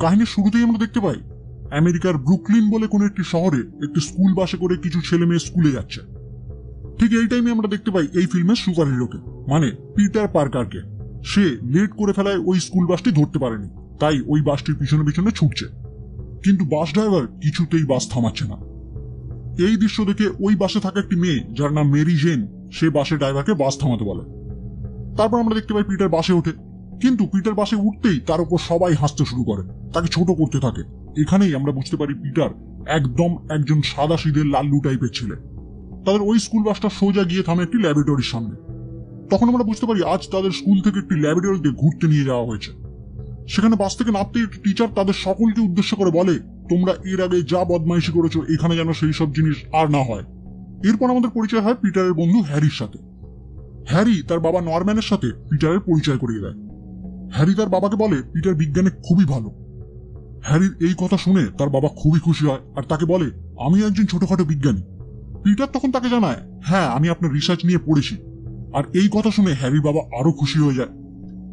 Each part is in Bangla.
কাহিনীর শুরুতেই আমরা দেখতে পাই, আমেরিকার ব্রুকলিন বলে কোনো একটি শহরে একটি স্কুল বাসে করে কিছু ছেলে মেয়ে স্কুলে যাচ্ছে। ঠিক এই টাইমে আমরা দেখতে পাই এই ফিল্মের সুপার হিরোকে মানে পিটার পার্কারকে। সে লেট করে ফেলায় ওই স্কুল বাসটি ধরতে পারেনি, তাই ওই বাসটির পিছনে পিছনে ছুটছে। কিন্তু বাস ড্রাইভার কিছুতেই বাস থামাচ্ছে না। এই দৃশ্য দেখে ওই বাসে থাকা একটি মেয়ে, যার নাম মেরি জেন, সে বাসের ড্রাইভারকে বাস থামাতে বলে। তারপর আমরা দেখতে পাই পিটার বাসে ওঠে। কিন্তু পিটার বাসে উঠতেই তার উপর সবাই হাসতে শুরু করে। তাকে ছোট করতে থাকে। এখানেই আমরা বুঝতে পারি পিটার একদম একজন সাদা সিধের লাল্লু টাইপের ছেলে। তাদের ওই স্কুল বাসটা সোজা গিয়ে থামে একটি ল্যাবরেটরির সামনে। তখন আমরা বুঝতে পারি আজ তাদের স্কুল থেকে একটি ল্যাবরেটরিতে ঘুরতে নিয়ে যাওয়া হয়েছে। সেখানে বাস থেকে নামতে একটি টিচার তাদের সকলকে উদ্দেশ্য করে বলে, তোমরা এর আগে যা বদমাইশি করেছ, এখানে যেন সেই সব জিনিস আর না হয়। এরপর আমাদের পরিচয় হয় পিটারের বন্ধু হ্যারির সাথে। হ্যারি তার বাবা নরম্যানের সাথে পিটারের পরিচয় করিয়ে দেয়। হ্যারি তার বাবাকে বলে পিটার বিজ্ঞানে খুবই ভালো। হ্যারির এই কথা শুনে তার বাবা খুবই খুশি হয় আর তাকে বলে, আমি একজন ছোটখাটো বিজ্ঞানী। পিটার তখন তাকে জানায় হ্যাঁ আমি আপনার রিসার্চ নিয়ে পড়েছি। আর এই কথা শুনে হ্যারির বাবা আরও খুশি হয়ে যায়।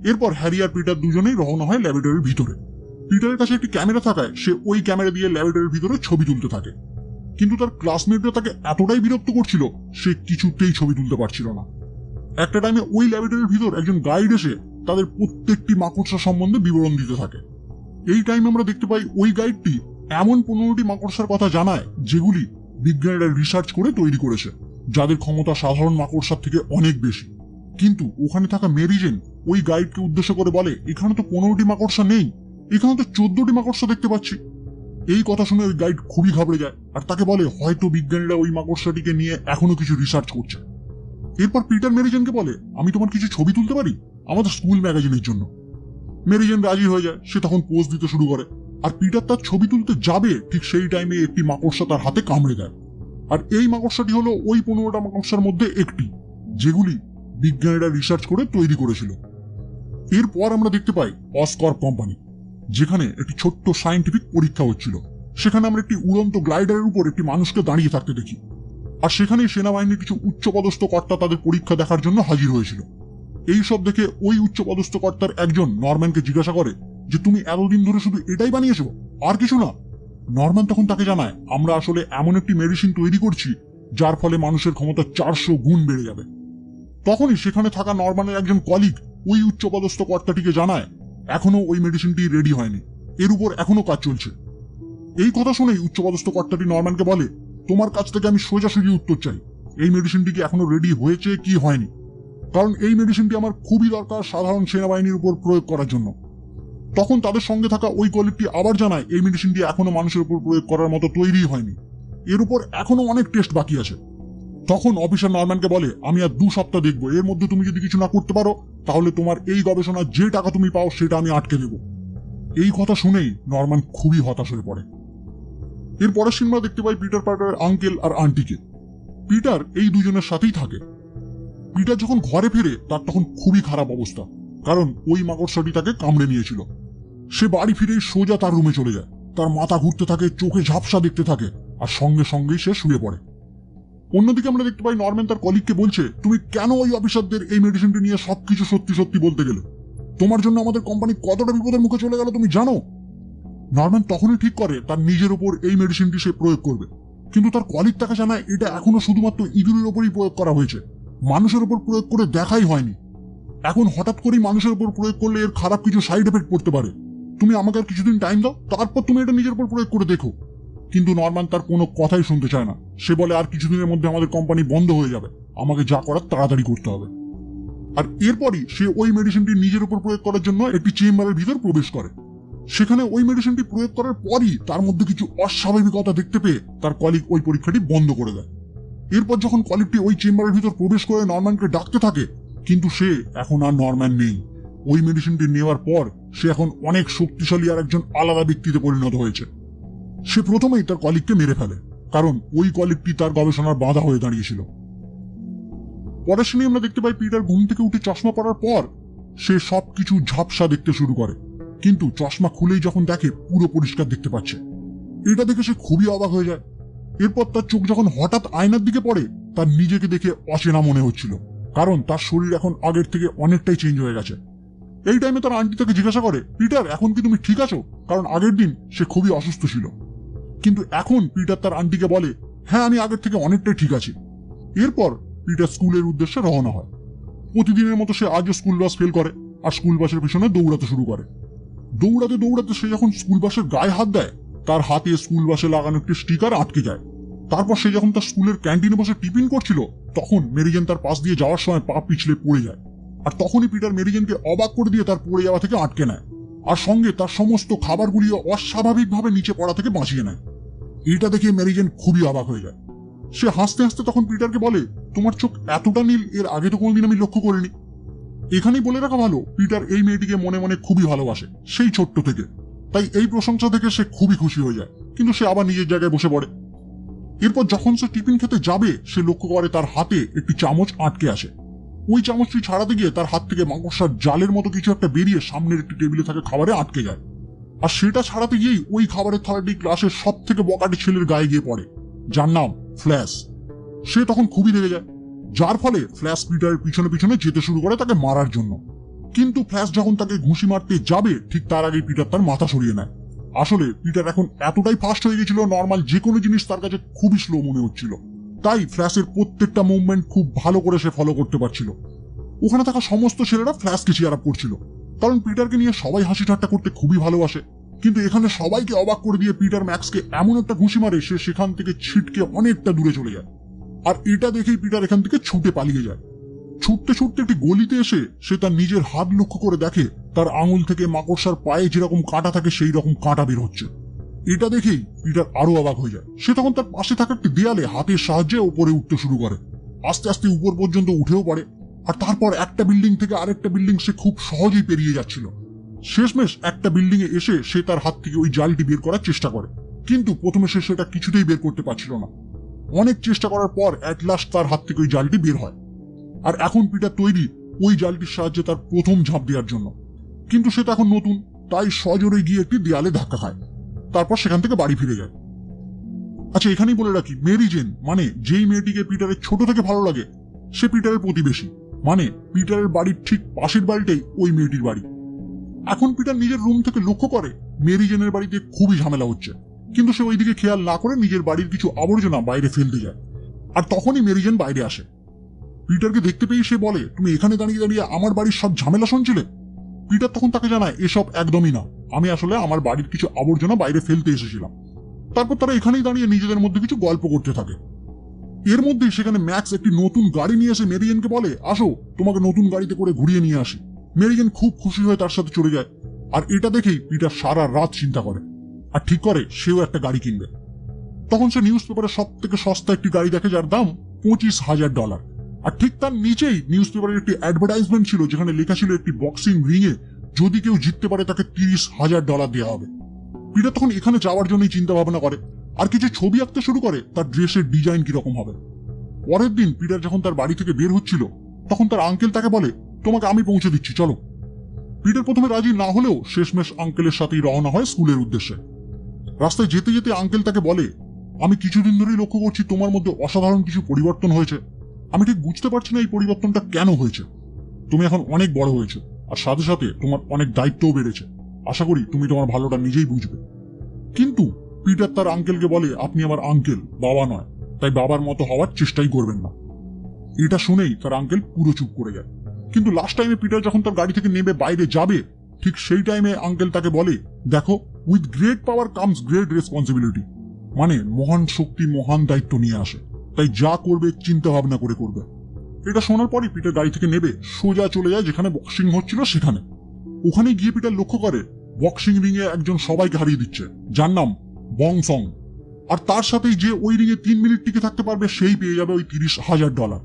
এরপর হ্যারি আর পিটার দুজনেই রওনা হয় ল্যাবরেটরির ভিতরে। পিটারের কাছে একটি ক্যামেরা থাকায় সে ওই ক্যামেরা দিয়ে ল্যাবরেটরির ভিতরে ছবি তুলতে থাকে। কিন্তু তার ক্লাসমেটরা তাকে এতটাই বিরক্ত করছিল, সে কিছুতেই ছবি তুলতে পারছিল না। একটা টাইমে ওই ল্যাবরেটরির ভিতর একজন গাইড এসে তাদের প্রত্যেকটি মাকড়সা সম্বন্ধে বিবরণ দিতে থাকে। এই টাইমে আমরা দেখতে পাই ওই গাইডটি এমন পনেরোটি মাকড়সার কথা জানায়, যেগুলি বিজ্ঞানীরা রিসার্চ করে তৈরি করেছে, যাদের ক্ষমতা সাধারণ মাকড়সার থেকে অনেক বেশি। কিন্তু ওখানে থাকা মেরিজেন ওই গাইডকে উদ্দেশ্য করে বলে, এখানে তো পনেরোটি মাকড়সা নেই, এখানে তো চোদ্দটি মাকড়সা দেখতে পাচ্ছি। এই কথা শুনে ওই গাইড খুবই ঘাবড়ে যায়, আর তাকে বলে, হয়তো বিজ্ঞানীরা ওই মাকড়সাটিকে নিয়ে এখনও কিছু রিসার্চ করছে। এরপর পিটার মেরিজেনকে বলে, আমি তোমার কিছু ছবি তুলতে পারি? আমাদের স্কুল ম্যাগাজিনের জন্য। মেরিজেন রাজি হয়ে যায়, সে তখন পোজ দিতে শুরু করে। আর পিটার তার ছবি তুলতে যাবে, ঠিক সেই টাইমে একটি মাকড়সা তার হাতে কামড়ে দেয়। আর এই মাকড়সাটি হলো ওই পনেরোটা মাকড়সার মধ্যে একটি, যেগুলি বিজ্ঞানীরা রিসার্চ করে তৈরি করেছিল। এরপর আমরা দেখতে পাই অস্কর কোম্পানি যেখানে একটি ছোট্ট সায়েন্টিফিক পরীক্ষা হচ্ছিল। সেখানে আমরা একটি উড়ন্ত গ্লাইডারের উপর একটি মানুষকে দাঁড়িয়ে থাকতে দেখি। আর সেখানেই সেনাবাহিনীর কিছু উচ্চপদস্থ কর্তা তাদের পরীক্ষা দেখার জন্য হাজির হয়েছিল। এই সব দেখে ওই উচ্চপদস্থ কর্তার একজন নরম্যানকে জিজ্ঞাসা করে যে, তুমি এতদিন ধরে শুধু এটাই বানিয়েছো? আর কিছু না? নরম্যান তখন তাকে জানায়, আমরা আসলে এমন একটি মেডিসিন তৈরি করছি, যার ফলে মানুষের ক্ষমতা চারশো গুণ বেড়ে যাবে। তখনই সেখানে থাকা নরম্যানের একজন কলিগ ওই উচ্চপদস্থ কর্তাটিকে জানায়, এখনও ওই মেডিসিনটি রেডি হয়নি। এর উপর এখনও কাজ চলছে। এই কথা শুনেই উচ্চপদস্থ কর্তাটি নরম্যানকে বলে, তোমার কাছ থেকে আমি সোজাসুজি উত্তর চাই। এই মেডিসিনটি কি এখনও রেডি হয়েছে কি হয়নি? কারণ এই মেডিসিনটি আমার খুবই দরকার সাধারণ সেনাবাহিনীর উপর প্রয়োগ করার জন্য। তখন তাদের সঙ্গে থাকা ওই কলিগটি আবার জানায়, এই মেডিসিনটি এখনও মানুষের উপর প্রয়োগ করার মতো তৈরি হয়নি। এর উপর এখনও অনেক টেস্ট বাকি আছে। তখন অফিসার নরম্যানকে বলে, আমি আর দু সপ্তাহ দেখব। এর মধ্যে তুমি যদি কিছু না করতে পারো, তাহলে তোমার এই গবেষণার যে টাকা তুমি পাও, সেটা আমি আটকে দেব। এই কথা শুনেই নরম্যান খুবই হতাশ হয়ে পড়ে। এর পরের সিনেমা দেখতে পাই পিটার পার্কারের আঙ্কেল আর আন্টিকে পিটার এই দুজনের সাথেই থাকে। পিটার যখন ঘরে ফিরে, তার তখন খুবই খারাপ অবস্থা। কারণ ওই মাকড়সাটি তাকে কামড়ে নিয়েছিল। সে বাড়ি ফিরে সোজা তার রুমে চলে যায়। তার মাথা ঘুরতে থাকে, চোখে ঝাপসা দেখতে থাকে, আর সঙ্গে সঙ্গেই সে শুয়ে পড়ে। অন্যদিকে আমরা দেখতে পাই নরম্যান তার কলিগকে বলছে, তুমি কেন ওই অফিসারদের এই মেডিসিনটি নিয়ে সবকিছু সত্যি সত্যি বলতে গেলে? তোমার জন্য আমাদের কোম্পানি কতটা বিপদের মুখে চলে গেল তুমি জানো? নরম্যান তখনই ঠিক করে, তার নিজের উপর এই মেডিসিনটি সে প্রয়োগ করবে। কিন্তু তার কলিগ তাকে জানায়, এটা এখনও শুধুমাত্র ইঁদুরের ওপরই প্রয়োগ করা হয়েছে। মানুষের উপর প্রয়োগ করে দেখাই হয়নি। এখন হঠাৎ করেই মানুষের উপর প্রয়োগ করলে এর খারাপ কিছু সাইড এফেক্ট পড়তে পারে। তুমি আমাকে আর কিছুদিন টাইম দাও, তারপর তুমি এটা নিজের উপর প্রয়োগ করে দেখো। কিন্তু নরম্যান তার কোনো কথাই শুনতে চায় না। সে বলে, আর কিছুদিনের মধ্যে আমাদের কোম্পানি বন্ধ হয়ে যাবে। আমাকে যা করার তাড়াতাড়ি করতে হবে। আর এরপরই সে ওই মেডিসিনটি নিজের উপর প্রয়োগ করার জন্য একটি চেম্বারের ভিতর প্রবেশ করে। সেখানে ওই মেডিসিনটি প্রয়োগ করার পরই তার মধ্যে কিছু অস্বাভাবিকতা দেখতে পেয়ে তার কলিগ ওই পরীক্ষাটি বন্ধ করে দেয়। এরপর যখন কলিগটি ওই চেম্বারের ভিতর প্রবেশ করে নরম্যানকে ডাকতে থাকে, কিন্তু সে এখন আর নরম্যান নেই। ওই মেডিসিনটি নেওয়ার পর সে এখন অনেক শক্তিশালী আর একজন আলাদা ব্যক্তিতে পরিণত হয়েছে। সে প্রথমেই তার কলিগকে মেরে ফেলে, কারণ ওই কলিগটি তার গবেষণার বাধা হয়ে দাঁড়িয়েছিল। পরের শুনে আমরা দেখতে পাই পিটার ঘুম থেকে উঠে চশমা পরার পর সে সবকিছু ঝাপসা দেখতে শুরু করে, কিন্তু চশমা খুলেই যখন দেখে, পুরো পরিষ্কার দেখতে পাচ্ছে। এটা দেখে সে খুবই অবাক হয়ে যায়। এরপর তার চোখ যখন হঠাৎ আয়নার দিকে পড়ে, তার নিজেকে দেখে অচেনা মনে হচ্ছিল। কারণ তার শরীর এখন আগের থেকে অনেকটাই চেঞ্জ হয়ে গেছে। এই টাইমে তার আন্টি তাকে জিজ্ঞাসা করে, পিটার, এখন কি তুমি ঠিক আছো? কারণ আগের দিন সে খুবই অসুস্থ ছিল। কিন্তু এখন পিটার তার আন্টিকে বলে হ্যাঁ আমি আগের থেকে অনেকটাই ঠিক আছি। এরপর পিটার স্কুলের উদ্দেশ্যে রওনা হয়। প্রতিদিনের মতো সে আজও স্কুল বাস ফেল করে, আর স্কুল বাসের পিছনে দৌড়াতে শুরু করে। দৌড়াতে দৌড়াতে সে যখন স্কুল বাসের গায়ে হাত দেয় তার হাতে স্কুল বাসে লাগানো একটি স্টিকার আটকে যায়। তারপর সে যখন তার স্কুলের ক্যান্টিনে বসে টিফিন করছিল, তখন মেরিজেন তার পাশ দিয়ে যাওয়ার সময় পা পিছলে পড়ে যায়। আর তখনই পিটার মেরিজেনকে অবাক করে দিয়ে তার পড়ে যাওয়া থেকে আটকে নেয়। আর সঙ্গে তার সমস্ত খাবারগুলিও অস্বাভাবিকভাবে নিচে পড়া থেকে বাঁচিয়ে নেয়। এটা দেখে মেরিজেন খুবই অবাক হয়ে যায়। সে হাসতে হাসতে তখন পিটারকে বলে, তোমার চোখ এতটা নীল, এর আগে তো কোনোদিন আমি লক্ষ্য করিনি। এখানেই বলে রাখা ভালো, পিটার এই মেয়েটিকে মনে মনে খুবই ভালোবাসে, সেই ছোট্ট থেকে। তাই এই প্রশংসা থেকে সে খুবই খুশি হয়ে যায়। কিন্তু সে আবার নিজের জায়গায় বসে পড়ে। এরপর যখন সে টিফিন খেতে যাবে, সে লক্ষ্য করে তার হাতে একটি চামচ আটকে আসে। ওই চামচটি ছাড়াতে গিয়ে তার হাত থেকে মাকড়সার জালের মতো কিছু একটা বেরিয়ে সামনের একটি টেবিলে থাকা খাবারে আটকে যায়। আর সেটা ছাড়াতে গিয়েই ওই খাবারের থালাটি ক্লাসের সব থেকে বকাটি ছেলের গায়ে গিয়ে পড়ে, যার নাম ফ্ল্যাশ। সে তখন খুবই রেগে যায়। যার ফলে ফ্ল্যাশ পিটারের পিছনে পিছনে যেতে শুরু করে তাকে মারার জন্য। কিন্তু ফ্ল্যাশ যখন তাকে ঘুষি মারতে যাবে, ঠিক তার আগে পিটার তার মাথা সরিয়ে নেয়। আসলে পিটার এখন এতটাই ফাস্ট হয়ে গেছিল নর্মাল যে কোনো জিনিস তার কাছে খুবই স্লো মনে হচ্ছিল। তাই ফ্ল্যাশের প্রত্যেকটা মুভমেন্ট খুব ভালো করে সে ফলো করতে পারছিল। ওখানে থাকা সমস্ত ছেলেরা ফ্ল্যাশকে চেয়ার আপ করছিল। কারণ পিটারকে নিয়ে সবাই হাসি ঠাট্টা করতে খুবই ভালোবাসে। কিন্তু এখানে সবাইকে অবাক করে দিয়ে পিটার ম্যাক্সকে এমন একটা ঘুষি মারে, সে সেখান থেকে ছিটকে অনেকটা দূরে চলে যায়। আর এটা দেখেই পিটার এখান থেকে ছুটে পালিয়ে যায়। ছুটতে ছুটতে একটি গলিতে এসে সে তার নিজের হাত লক্ষ্য করে দেখে, তার আঙুল থেকে মাকড়সার পায়ে যেরকম কাঁটা থাকে সেই রকম কাঁটা বের হচ্ছে। এটা দেখেই পিটার আরও অবাক হয়ে যায়। সে তখন তার পাশে থাকা একটি দেয়ালে হাতের সাহায্যে উপরে উঠতে শুরু করে। আস্তে আস্তে উপর পর্যন্ত উঠেও পড়ে আর তারপর একটা বিল্ডিং থেকে আরেকটা বিল্ডিং সে খুব সহজেই পেরিয়ে যাচ্ছিল। শেষমেশ একটা বিল্ডিং এ এসে সে তার হাত থেকে ওই জালটি বের করার চেষ্টা করে। কিন্তু প্রথমে সে সেটা কিছুতেই বের করতে পারছিল না। অনেক চেষ্টা করার পর অ্যাট লাস্ট তার হাত থেকে ওই জালটি বের হয়। আর এখন পিটার তৈরি, ওই জালটির সাহায্যে তার প্রথম ঝাঁপ দেওয়ার জন্য। কিন্তু সে তখন নতুন, তাই সজোরে গিয়ে একটি দেয়ালে ধাক্কা খায়। তারপর সেখান থেকে বাড়ি ফিরে যায়। আচ্ছা এখানেই বলে রাখি, মেরি জেন মানে যেই মেয়েটিকে পিটারের ছোট থেকে ভালো লাগে, সে পিটারের প্রতিবেশী। মানে পিটারের বাড়ির ঠিক পাশের বাড়িটাই ওই মেয়েটির বাড়ি। এখন পিটার নিজের রুম থেকে লক্ষ্য করে, মেরি জেনের বাড়িতে খুবই ঝামেলা হচ্ছে। কিন্তু সে ওইদিকে খেয়াল না করে নিজের বাড়ির কিছু আবর্জনা বাইরে ফেলতে যায়। আর তখনই মেরিজেন বাইরে আসে। পিটারকে দেখতে পেয়ে সে বলে, তুমি এখানে দাঁড়িয়ে দাঁড়িয়ে আমার বাড়ির সব ঝামেলা শুনছিলে? পিটার তখন তাকে জানায়, এসব একদমই না। আমি আসলে আমার বাড়ির কিছু আবর্জনা বাইরে ফেলতে এসেছিলাম। তারপর তারা এখানেই দাঁড়িয়ে নিজেদের মধ্যে কিছু গল্প করতে থাকে। এর মধ্যে সেখানে ম্যাক্স একটি নতুন গাড়ি নিয়ে এসে মেরিজেনকে বলে, আসো, তোমাকে নতুন গাড়িতে করে ঘুরিয়ে নিয়ে আসি। মেরিজেন খুব খুশি হয়ে তার সাথে চলে যায়। আর এটা দেখেই পিটার সারা রাত চিন্তা করে। আর ঠিক করে, সেও একটা গাড়ি কিনবে। তখন সে নিউজ পেপারে সব থেকে সস্তা একটি গাড়ি দেখে যার দাম পঁচিশ হাজার ডলার। আর ঠিক তার নিচেই নিউজ পেপারের একটি অ্যাডভার্টাইজমেন্ট ছিল, যেখানে লেখা ছিল একটি বক্সিং রিংয়ে যদি কেউ জিততে পারে তাকে তিরিশ হাজার ডলার দেওয়া হবে। পিটার তখন এখানে যাওয়ার জন্যই চিন্তা ভাবনা করে। আর কিছু ছবি আঁকতে শুরু করে, তার ড্রেসের ডিজাইন কীরকম হবে। পরের দিন পিটার যখন তার বাড়ি থেকে বের হচ্ছিল, তখন তার আঙ্কেল তাকে বলে, তোমাকে আমি পৌঁছে দিচ্ছি, চলো। পিটার প্রথমে রাজি না হলেও শেষমেশ আঙ্কেলের সাথেই রওনা হয় স্কুলের উদ্দেশ্যে। রাস্তায় যেতে যেতে আঙ্কেল তাকে বলে, আমি কিছুদিন ধরেই লক্ষ্য করছি তোমার মধ্যে অসাধারণ কিছু পরিবর্তন হয়েছে। আমি ঠিক বুঝতে পারছি না এই পরিবর্তনটা কেন হয়েছে। তুমি এখন অনেক বড় হয়েছে, আর সাথে সাথে তোমার অনেক দায়িত্বও বেড়েছে। আশা করি তুমি তোমার ভালোটা নিজেই বুঝবে। কিন্তু পিটার তার আঙ্কেলকে বলে, আপনি আমার আঙ্কেল, বাবা নয়। তাই বাবার মতো হওয়ার চেষ্টাই করবেন না। এটা শুনেই তার আঙ্কেল পুরো চুপ করে যায়। কিন্তু লাস্ট টাইমে পিটার যখন তার গাড়ি থেকে নেমে বাইরে যাবে, ঠিক সেই টাইমে আঙ্কেল তাকে বলে, দেখো with great power comes great responsibility মানে মহান শক্তি, মহান দায়িত্ব নিয়ে আসে। তাই যা করবে চিন্তা ভাবনা করে করবে। এটা শোনার পরই পিটার গাড়ি থেকে নেবে, সোজা চলে যায় যেখানে বক্সিং হচ্ছিল সেখানে। ওখানে গিয়ে পিটার লক্ষ্য করে বক্সিং রিং এ একজন সবাইকে হারিয়ে দিচ্ছে, যার নাম বং সং। আর তার সাথেই যে ওই রিং এ তিন মিনিট টিকে থাকতে পারবে, সেই পেয়ে যাবে ওই তিরিশ হাজার ডলার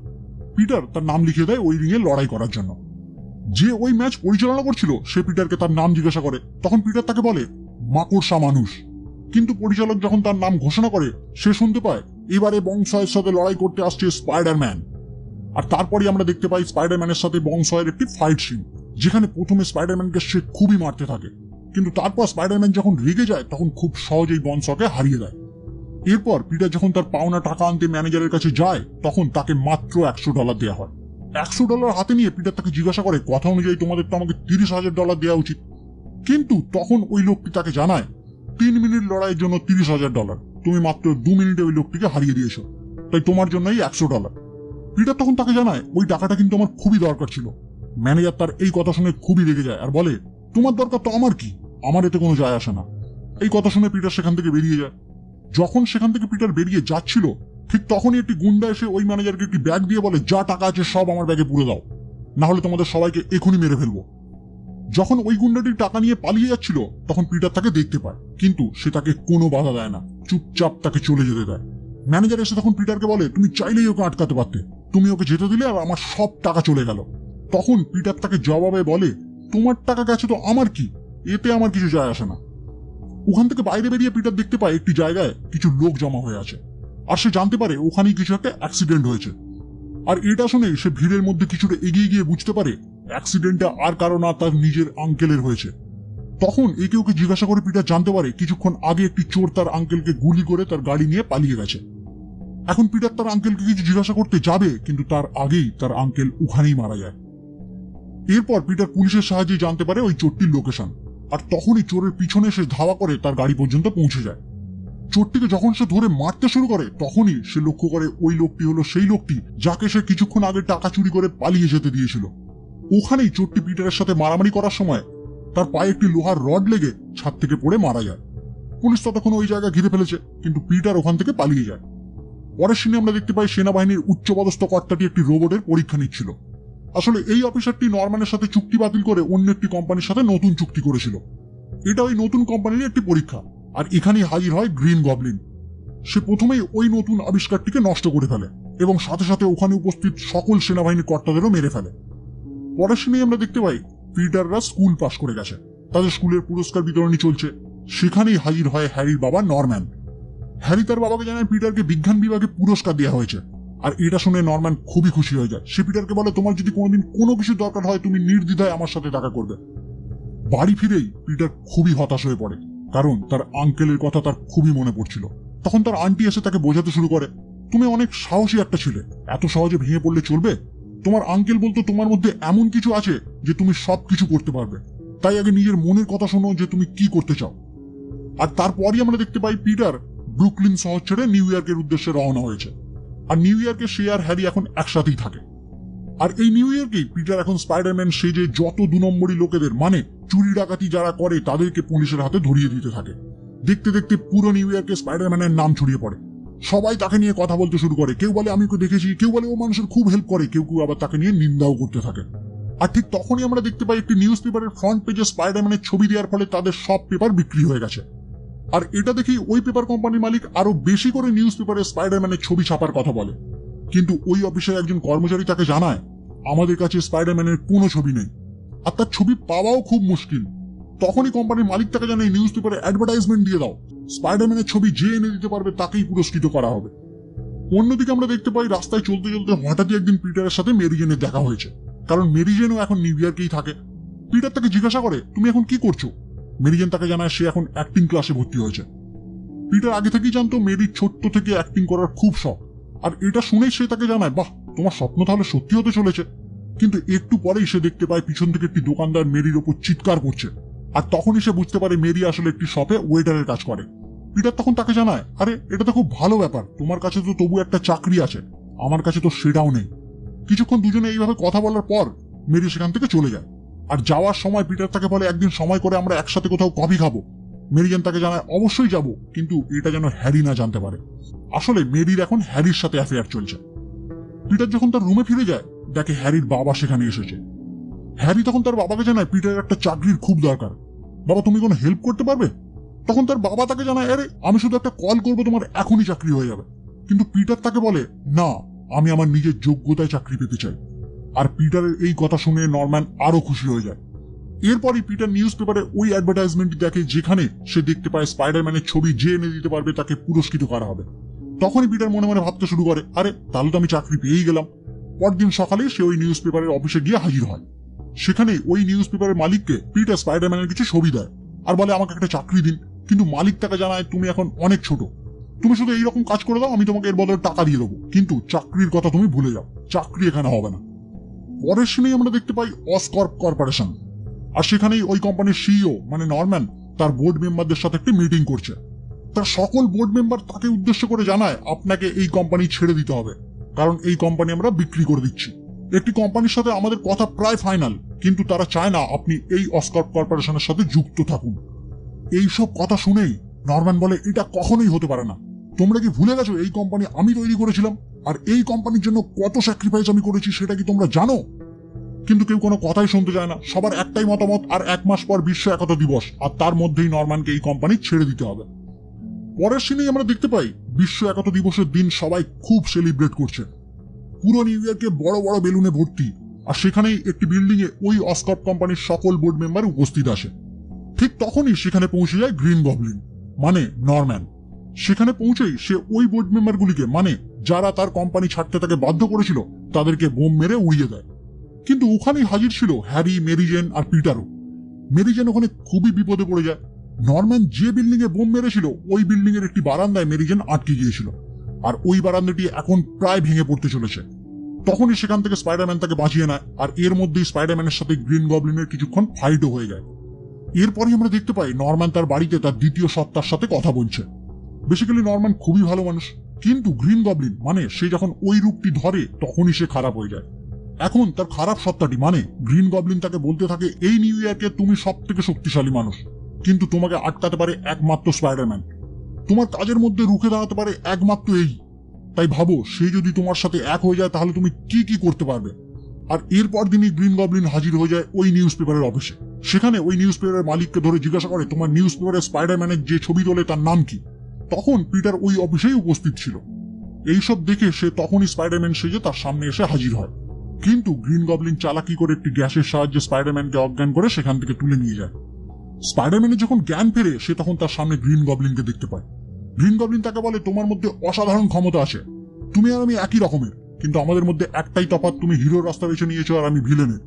পিটার তার নাম লিখে দেয় ওই রিং এ লড়াই করার জন্য। যে ওই ম্যাচ পরিচালনা করছিল, সে পিটারকে তার নাম জিজ্ঞাসা করে। তখন পিটার তাকে বলে, মাকড়সা মানুষ। কিন্তু পরিচালক যখন তার নাম ঘোষণা করে, সে শুনতে পায় এবারে বংশয়ের সাথে লড়াই করতে আসছে স্পাইডারম্যান আর তারপরে আমরা দেখতে পাই স্পাইডারম্যানের সাথে বংশয়ের একটি ফাইট সিন যেখানে প্রথমে স্পাইডারম্যানকে সে খুবই মারতে থাকে। কিন্তু তারপর স্পাইডারম্যান যখন রেগে যায়, তখন খুব সহজেই বংশকে হারিয়ে দেয়। এরপর পিটার যখন তার পাওনা টাকা আনতে ম্যানেজারের কাছে যায়, তখন তাকে মাত্র একশো ডলার দেওয়া হয়। একশো ডলার হাতে নিয়ে পিটার তাকে জিজ্ঞাসা করে, কথা অনুযায়ী তোমাদের তো আমাকে তিরিশ হাজার ডলার দেওয়া উচিত। কিন্তু তখন ওই লোকটি তাকে জানায়, তিন মিনিট লড়াইয়ের জন্য তিরিশ হাজার ডলার তুমি মাত্র দু মিনিটে ওই লোকটিকে হারিয়ে দিয়েছ। তাই তোমার জন্যই একশো ডলার পিটার তখন তাকে জানায়, ওই টাকাটা কিন্তু আমার খুবই দরকার ছিল। ম্যানেজার তার এই কথা শুনে খুবই রেগে যায় আর বলে, তোমার দরকার তো আমার কি? আমার এতে কোনো যায় আসে না। এই কথা শুনে পিটার সেখান থেকে বেরিয়ে যায়। যখন সেখান থেকে পিটার বেরিয়ে যাচ্ছিল, ঠিক তখনই একটি গুন্ডা এসে ওই ম্যানেজারকে একটি ব্যাগ দিয়ে বলে, যা টাকা আছে সব আমার ব্যাগে পুরে দাও। না হলে তোমাদের সবাইকে এখনই মেরে ফেলব। যখন ওই গুন্ডাটি টাকা নিয়ে পালিয়ে যাচ্ছিল, তখন পিটার তাকে দেখতে পায়, কিন্তু সে তাকে কোনো বাধা দেয় না, চুপচাপ তাকে চলে যেতে দেয়। ম্যানেজার এসে তখন পিটারকে বলে, তুমি চাইলেই ওকে আটকাতে পারতে, তুমি ওকে যেতে দিলে আর আমার সব টাকা চলে গেল। তখন পিটার তাকে জবাবে বলে, তোমার টাকা গেছে তো আমার কি? এতে আমার কিছু যায় আসে না। ওখান থেকে বাইরে বেরিয়ে পিটার দেখতে পায় একটি জায়গায় কিছু লোক জমা হয়ে আছে, আর সে জানতে পারে ওখানেই কিছু একটা অ্যাক্সিডেন্ট হয়েছে। আর এটা শুনে সে ভিড়ের মধ্যে কিছুটা এগিয়ে গিয়ে বুঝতে পারে অ্যাক্সিডেন্টটা আর কারও না তার নিজের আঙ্কেলের হয়েছে। তখন একে ওকে জিজ্ঞাসা করে পিটার জানতে পারে, কিছুক্ষণ আগে একটি চোর তার আঙ্কেলকে গুলি করে তার গাড়ি নিয়ে পালিয়ে গেছে। এখন পিটার তার আঙ্কেলকে কিছু জিজ্ঞাসা করতে যাবে, কিন্তু তার আগেই তার আঙ্কেল ওখানেই মারা যায়। এরপর পিটার পুলিশের সাহায্যে জানতে পারে ওই চোরটির লোকেশন আর তখনই চোরের পিছনে সে ধাওয়া করে তার গাড়ি পর্যন্ত পৌঁছে যায়। চোরটিকে যখন সে ধরে মারতে শুরু করে, তখনই সে লক্ষ্য করে ওই লোকটি হলো সেই লোকটি, যাকে সে কিছুক্ষণ আগে টাকা চুরি করে পালিয়ে যেতে দিয়েছিল। ওখানেই চোরটি পিটারের সাথে মারামারি করার সময় তার পায়ে একটি লোহার রড লেগে ছাদ থেকে পড়ে মারা যায়। পুলিশ ততক্ষণ ওই জায়গা ঘিরে ফেলেছে, কিন্তু পিটার ওখান থেকে পালিয়ে যায়। পরের সিনে আমরা দেখতে পাই সেনাবাহিনীর উচ্চপদস্থ কর্তাটি একটি রোবটের পরীক্ষা নিচ্ছিল। আসলে এই অফিসারটি নরম্যানের সাথে চুক্তি বাতিল করে অন্য একটি কোম্পানির সাথে নতুন চুক্তি করেছিল। এটা ওই নতুন কোম্পানির একটি পরীক্ষা, আর এখানেই হাজির হয় গ্রিন গবলিন। সে প্রথমেই ওই নতুন আবিষ্কারটিকে নষ্ট করে ফেলে এবং সাথে সাথে ওখানে উপস্থিত সকল সেনাবাহিনীর কর্তাদেরও মেরে ফেলে। সিনেই আমরা দেখতে পাই, পিটাররা স্কুল পাশ করে গেছে। তাদের স্কুলের পুরস্কার বিতরণী চলছে। সেখানেই হাজির হয় হ্যারির বাবা নরম্যান। হ্যারি তার বাবাকে জানায় পিটারকে বিজ্ঞান বিভাগে পুরস্কার দেওয়া হয়েছে। আর এটা শুনে নরম্যান খুবই খুশি হয়ে যায়। সে পিটারকে বলে, তোমার যদি কোনোদিন কোনো কিছু দরকার হয়, তুমি নির্দ্বিধায় আমার সাথে দেখা করবে। বাড়ি ফিরেই পিটার খুবই হতাশ হয়ে পড়ে। কারণ তার আঙ্কেলের কথা তার খুবই মনে পড়ছিল। তখন তার আন্টি এসে তাকে বোঝাতে শুরু করে, তুমি অনেক সাহসী একটা ছেলে। এত সহজে ভেঙে পড়লে চলবে? তোমার আঙ্কেল বলতো তোমার মধ্যে এমন কিছু আছে যে তুমি সব কিছু করতে পারবে। তাই আগে নিজের মনের কথা শোনো যে তুমি কি করতে চাও। আর তারপরই আমরা দেখতে পাই পিটার ব্রুকলিন শহর ছেড়ে নিউ ইয়র্কের উদ্দেশ্যে রওনা হয়েছে। আর নিউ ইয়র্কে সে আর হ্যারি এখন একসাথেই থাকে। আর এই নিউ ইয়র্কেই পিটার এখন স্পাইডারম্যান সেজে যত দু নম্বরই লোকেদের মানে চুরি ডাকাতি যারা করে তাদেরকে পুলিশের হাতে ধরিয়ে দিতে থাকে। দেখতে দেখতে পুরো নিউ ইয়র্কে স্পাইডারম্যানের নাম ছড়িয়ে পড়ে। সবাই তাকে নিয়ে কথা বলতে শুরু করে। কেউ বলে, আমি দেখেছি। কেউ বলে, ও মানুষের খুব হেল্প করে। কেউ কেউ আবার তাকে নিয়ে নিন্দাও করতে থাকে। আর ঠিক তখনই আমরা দেখতে পাই, একটি নিউজ পেপারের ফ্রন্ট পেজে স্পাইডারম্যানের ছবি দেওয়ার ফলে তাদের সব পেপার বিক্রি হয়ে গেছে। আর এটা দেখেই ওই পেপার কোম্পানির মালিক আরও বেশি করে নিউজ পেপারে স্পাইডারম্যানের ছবি ছাপার কথা বলে। কিন্তু ওই অফিসের একজন কর্মচারী তাকে জানায়, আমাদের কাছে স্পাইডারম্যানের কোনো ছবি নেই। আর তার ছবি পাওয়াও খুব মুশকিল। তখনই কোম্পানির মালিক তাকে জানায় নিউজ পেপারে অ্যাডভার্টাইজমেন্ট দিয়ে দাও। স্পাইডারম্যানের ছবি যে এনে দিতে পারবে তাকেই পুরস্কৃত করা হবে। অন্যদিকে আমরা দেখতে পাই, রাস্তায় চলতে চলতে হঠাৎই একদিন পিটারের সাথে মেরিজেনের দেখা হয়েছে। কারণ মেরিজেনও এখন নিউ ইয়র্কেই থাকে। পিটার তাকে জিজ্ঞাসা করে, তুমি এখন কি করছ? মেরিজেন তাকে জানায়, সে এখন অ্যাক্টিং ক্লাসে ভর্তি হয়েছে। পিটার আগে থেকেই জানতো মেরির ছোট্ট থেকে অ্যাক্টিং করার খুব শখ। আর এটা শুনেই সে তাকে জানায়, বাহ, তোমার স্বপ্ন তাহলে সত্যি হতে চলেছে। কিন্তু একটু পরেই সে দেখতে পায়, পিছন থেকে একটি দোকানদার মেরির ওপর চিৎকার করছে। আর তখনই সে বুঝতে পারে মেরি আসলে একটি শপে ওয়েটারের কাজ করে। পিটার তখন তাকে জানায়, আরে, এটা তো খুব ভালো ব্যাপার। তোমার কাছে তো তবু একটা চাকরি আছে। আমার কাছে তো সেটাও নেই। কিছুক্ষণ দুজনে এইভাবে কথা বলার পর মেরি সেখান থেকে চলে যায়। আর যাওয়ার সময় পিটার তাকে বলে, একদিন সময় করে আমরা একসাথে কোথাও কফি খাব। মেরিজান তাকে জানায়, অবশ্যই যাব, কিন্তু এটা যেন হ্যারি না জানতে পারে। আসলে মেরির এখন হ্যারির সাথে অ্যাফেয়ার চলছে। পিটার যখন তার রুমে ফিরে যায়, দেখে হ্যারির বাবা সেখানে এসেছে। হ্যারি তখন তার বাবাকে জানায় পিটারের একটা চাকরির খুব দরকার। বাবা, তুমি কোনো হেল্প করতে পারবে? তখন তার বাবা তাকে জানায়, আরে, আমি শুধু একটা কল করব, তোমার এখনই চাকরি হয়ে যাবে। কিন্তু পিটার তাকে বলে, না, আমি আমার নিজের যোগ্যতায় চাকরি পেতে চাই। আর পিটারের এই কথা শুনে নরম্যান আরও খুশি হয়ে যায়। এরপরই পিটার নিউজ পেপারে ওই অ্যাডভার্টাইজমেন্ট দেখে যেখানে সে দেখতে পায় স্পাইডারম্যানের ছবি, যে এনে দিতে পারবে তাকে পুরস্কৃত করা হবে। তখনই পিটার মনে মনে ভাবতে শুরু করে, আরে, তাহলে তো আমি চাকরি পেয়েই গেলাম। পরদিন সকালে সে ওই নিউজ পেপারের অফিসে গিয়ে হাজির হয়। সেখানে ওই নিউজ পেপারের মালিককে পিটার স্পাইডারম্যানের কিছু ছবি দেয়। আর বলে, আমাকে একটা চাকরি দিন। কিন্তু মালিক তাকে জানায়, তুমি এখন অনেক ছোট। তুমি শুধু এইরকম কাজ করে দাও, আমি তোমাকে এর বদলে টাকা দিয়ে দেবো। কিন্তু চাকরির কথা তুমি ভুলে যাও। চাকরি এখানে হবে না। পরের সিনেই আমরা দেখতে পাই অসকর্প কর্পোরেশন আর সেখানেই ওই কোম্পানির সিইও মানে নরম্যান তার বোর্ড মেম্বারদের সাথে একটি মিটিং করছে। তার সকল বোর্ড মেম্বার তাকে উদ্দেশ্য করে জানায়, আপনাকে এই কোম্পানি ছেড়ে দিতে হবে। কারণ এই কোম্পানি আমরা বিক্রি করে দিচ্ছি। একটি কোম্পানির সাথে আমাদের কথা প্রায় ফাইনাল কিন্তু তারা চায় না আপনি এই অস্কার কর্পোরেশনের সাথে যুক্ত থাকুন। এইসব কথা শুনেই নরম্যান বলে, এটা কখনোই হতে পারে না। তোমরা কি ভুলে গেছো এই কোম্পানি আমি তৈরি করেছিলাম? আর এই কোম্পানির জন্য কত স্যাক্রিফাইস আমি করেছি সেটা কি তোমরা জানো? কিন্তু কেউ কোনো কথাই শুনতে চায় না। সবার একটাই মতামত, আর এক মাস পর বিশ্ব একতা দিবস, আর তার মধ্যেই নরম্যানকে এই কোম্পানি ছেড়ে দিতে হবে। পরের সিনেই আমরা দেখতে পাই, বিশ্ব একতা দিবসের দিন সবাই খুব সেলিব্রেট করছে। পুরো নিউ ইয়র্কে বড় বড় বেলুনে ভর্তি। আর সেখানেই একটি বিল্ডিং এ ওই অস্কট কোম্পানির সকল বোর্ড মেম্বার উপস্থিত আসে। ঠিক তখনই সেখানে পৌঁছে যায় গ্রিন গবলিন মানে নরম্যান সেখানে পৌঁছেই সে ওই বোর্ড মেম্বারগুলিকে মানে যারা তার কোম্পানি ছাড়তে তাকে বাধ্য করেছিল, তাদেরকে বোম মেরে উড়িয়ে দেয়। কিন্তু ওখানেই হাজির ছিল হ্যারি মেরিজেন আর পিটারও মেরিজেন ওখানে খুবই বিপদে পড়ে যায়। নরম্যান যে বিল্ডিং এ বোম মেরেছিল, ওই বিল্ডিং এর একটি বারান্দায় মেরিজেন আটকে গিয়েছিল। আর ওই বারান্দাটি এখন প্রায় ভেঙে পড়তে চলেছে। তখনই সেখান থেকে স্পাইডারম্যান তাকে বাঁচিয়ে নেয়, আর এর মধ্যেই স্পাইডারম্যানের সাথে গ্রিন গবলিনের কিছুক্ষণ ফাইটও হয়ে যায়। এরপরই আমরা দেখতে পাই নরম্যান তার বাড়িতে তার দ্বিতীয় সত্তার সাথে কথা বলছে। বেসিক্যালি নরম্যান খুবই ভালো মানুষ, কিন্তু গ্রিন গবলিন মানে সে যখন ওই রূপটি ধরে, তখনই সে খারাপ হয়ে যায়। এখন তার খারাপ সত্তাটি মানে গ্রিন গবলিন তাকে বলতে থাকে, এই নিউ ইয়ারকে তুমি সব থেকে শক্তিশালী মানুষ, কিন্তু তোমাকে আটকাতে পারে একমাত্র স্পাইডারম্যান তোমার কাজের মধ্যে রুখে দাঁড়াতে পারে একমাত্র এই। তাই ভাবো, সে যদি তোমার সাথে এক হয়ে যায়, তাহলে তুমি কি কি করতে পারবে? আর এরপর দিনই গ্রিন গবলিন হাজির হয়ে যায় ওই নিউজ পেপারের অফিসে। সেখানে ওই নিউজ পেপারের মালিককে ধরে জিজ্ঞাসা করে, তোমার নিউজ পেপারে স্পাইডারম্যানের যে ছবি তোলে, তার নাম কি? তখন পিটার ওই অফিসেই উপস্থিত ছিল। এইসব দেখে সে তখনই স্পাইডারম্যান সেজে তার সামনে এসে হাজির হয়। কিন্তু গ্রিন গবলিন চালাকি করে একটি গ্যাসের সাহায্যে স্পাইডারম্যানকে অজ্ঞান করে সেখান থেকে তুলে নিয়ে যায়। স্পাইডারম্যানের যখন জ্ঞান ফেরে, সে তখন তার সামনে গ্রিন গবলিনকে দেখতে পায়। গ্রিন গবলিন তাকে বলে, তোমার মধ্যে অসাধারণ ক্ষমতা আছে। তুমি আর আমি একই রকমের। কিন্তু আমাদের মধ্যে একটাই তফাৎ তুমি হিরোর রাস্তা বেছে নিয়েছো আর আমি ভিলেনের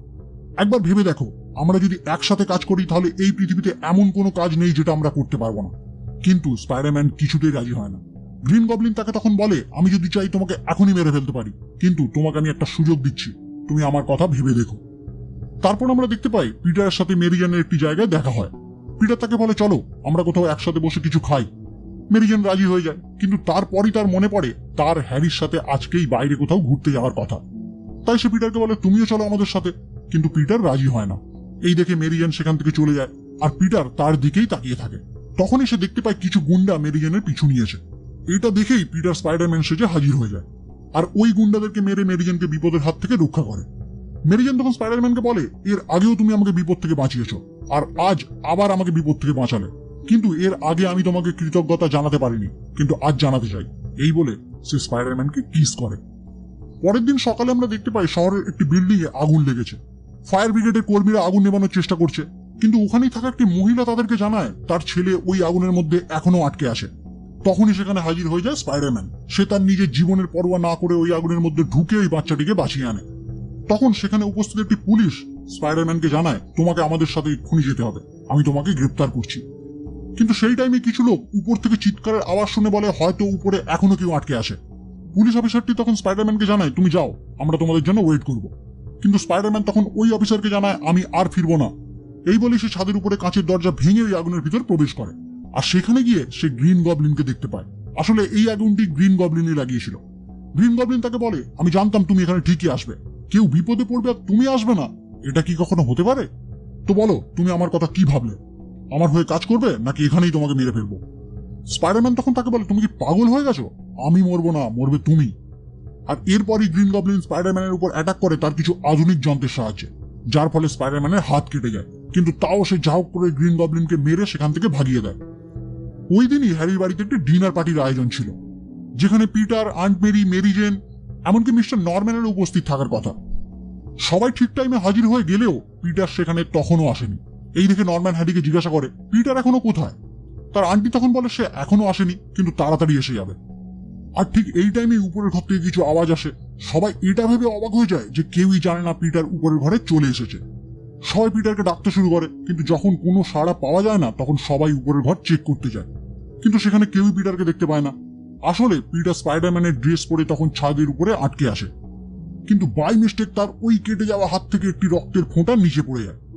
একবার ভেবে দেখো, আমরা যদি একসাথে কাজ করি, তাহলে এই পৃথিবীতে এমন কোনো কাজ নেই যেটা আমরা করতে পারব না। কিন্তু স্পাইডারম্যান কিছুতেই রাজি হয় না। গ্রিন গবলিন তাকে তখন বলে, আমি যদি চাই তোমাকে এখনই মেরে ফেলতে পারি, কিন্তু তোমাকে আমি একটা সুযোগ দিচ্ছি। তুমি আমার কথা ভেবে দেখো। তারপর আমরা দেখতে পাই, পিটারের সাথে মেরিজানের একটি জায়গায় দেখা হয়। পিটার তাকে বলে, চলো, আমরা কোথাও একসাথে বসে কিছু খাই। মেরিজান রাজি হয়ে যায়। কিন্তু তারপরই তার মনে পড়ে, তার হ্যারির সাথে আজকেই বাইরে কোথাও ঘুরতে যাওয়ার কথা। তাই সে পিটারকে বলে, তুমিও চলো আমাদের সাথে। কিন্তু পিটার রাজি হয় না। এই দেখে মেরিজান সেখান থেকে চলে যায়, আর পিটার তার দিকেই তাকিয়ে থাকে। তখনই সে দেখতে পায় কিছু গুন্ডা মেরিজানের পিছু নিয়েছে এটা দেখেই পিটার স্পাইডারম্যান সেজে হাজির হয়ে যায়, আর ওই গুন্ডাদেরকে মেরে মেরিজানকে বিপদের হাত থেকে রক্ষা করে। মেরিজান তখন স্পাইডারম্যানকে বলে, এর আগেও তুমি আমাকে বিপদ থেকে বাঁচিয়েছ, আর আজ আবার আমাকে বিপদ থেকে বাঁচালে। কিন্তু এর আগে আমি তোমাকে কৃতজ্ঞতা জানাতে পারিনি, কিন্তু আজ জানাতে চাই। এই বলে সে স্পাইডারম্যানকে কিস করে। পরের দিন সকালে আমরা দেখতে পাই শহরের একটি বিল্ডিং এ আগুন লেগেছে। ফায়ার ব্রিগেডের কর্মীরা আগুন নেবানোর চেষ্টা করছে, কিন্তু ওখানেই থাকা একটি মহিলা তাদেরকে জানায় তার ছেলে ওই আগুনের মধ্যে এখনও আটকে আছে। তখনই সেখানে হাজির হয়ে যায় স্পাইডারম্যান সে তার নিজের জীবনের পরোয়া না করে ওই আগুনের মধ্যে ঢুকে ওই বাচ্চাটিকে বাঁচিয়ে আনে। তখন সেখানে উপস্থিত একটি পুলিশ স্পাইডারম্যানকে জানায়, তোমাকে আমাদের সাথে এক্ষুনি যেতে হবে। আমি তোমাকে গ্রেপ্তার করছি। কিন্তু সেই টাইমে কিছু লোক উপর থেকে চিৎকারের আওয়াজ শুনে বলে, হয়তো উপরে এখনও কেউ আটকে আসে পুলিশ অফিসারটি তখন স্পাইডারম্যানকে জানায়, তুমি যাও, আমরা তোমাদের জন্য ওয়েট করব। কিন্তু স্পাইডারম্যান তখন ওই অফিসারকে জানায়, আমি আর ফিরবো না। এই বলে সে ছাদের উপরে কাঁচের দরজা ভেঙে ওই আগুনের ভিতর প্রবেশ করে। আর সেখানে গিয়ে সে গ্রিন গবলিনকে দেখতে পায়। আসলে এই আগুনটি গ্রিন গবলিনই লাগিয়েছিল। গ্রিন গবলিন তাকে বলে, আমি জানতাম তুমি এখানে ঠিকই আসবে। কেউ বিপদে পড়বে আর তুমি আসবে না? এটা কি কখনো হতে পারে? তো বলো, তুমি আমার কথা কি ভাবলে? আমার হয়ে কাজ করবে নাকি এখানেই তোমাকে মেরে ফেলব? স্পাইডারম্যান তখন তাকে বলে, তুমি কি পাগল হয়ে গেছো? আমি মরবো না, মরবে তুমি। আর এরপরই গ্রিন গবলিন স্পাইডারম্যানের উপর অ্যাটাক করে তার কিছু আধুনিক যন্ত্রের সাহায্যে, যার ফলে স্পাইডারম্যানের হাত কেটে যায়। কিন্তু তাও সে যা করে গ্রিন গবলিনকে মেরে সেখান থেকে ভাগিয়ে দেয়। ওই দিনই হ্যারির বাড়িতে একটি ডিনার পার্টির আয়োজন ছিল, যেখানে Peter aunt Mary Mary Jane এমনকি মিস্টার নরম্যানের উপস্থিত থাকার কথা। সবাই ঠিক টাইমে হাজির হয়ে গেলেও পিটার সেখানে তখনও আসেনি। এই দেখে নরম্যান হ্যারিকে জিজ্ঞাসা করে, পিটার এখনও কোথায়? তার আন্টি তখন বলে, সে এখনও আসেনি, কিন্তু তাড়াতাড়ি এসে যাবে। আর ঠিক এই টাইমে উপরের ঘর থেকে কিছু আওয়াজ আসে। সবাই এটা ভেবে অবাক হয়ে যায় যে কেউই জানে না পিটার উপরের ঘরে চলে এসেছে। সবাই পিটারকে ডাকতে শুরু করে, কিন্তু যখন কোনো সাড়া পাওয়া যায় না, তখন সবাই উপরের ঘর চেক করতে যায়। কিন্তু সেখানে কেউই পিটারকে দেখতে পায় না। আসলে পিটার স্পাইডারম্যানের ড্রেস পরে তখন ছাদের উপরে আটকে আসে। কিন্তু বাই মিস্টেক তার ওই কেটে যাওয়া হাত থেকে একটি রক্তের ফোঁটা নিচে পড়ে যায়।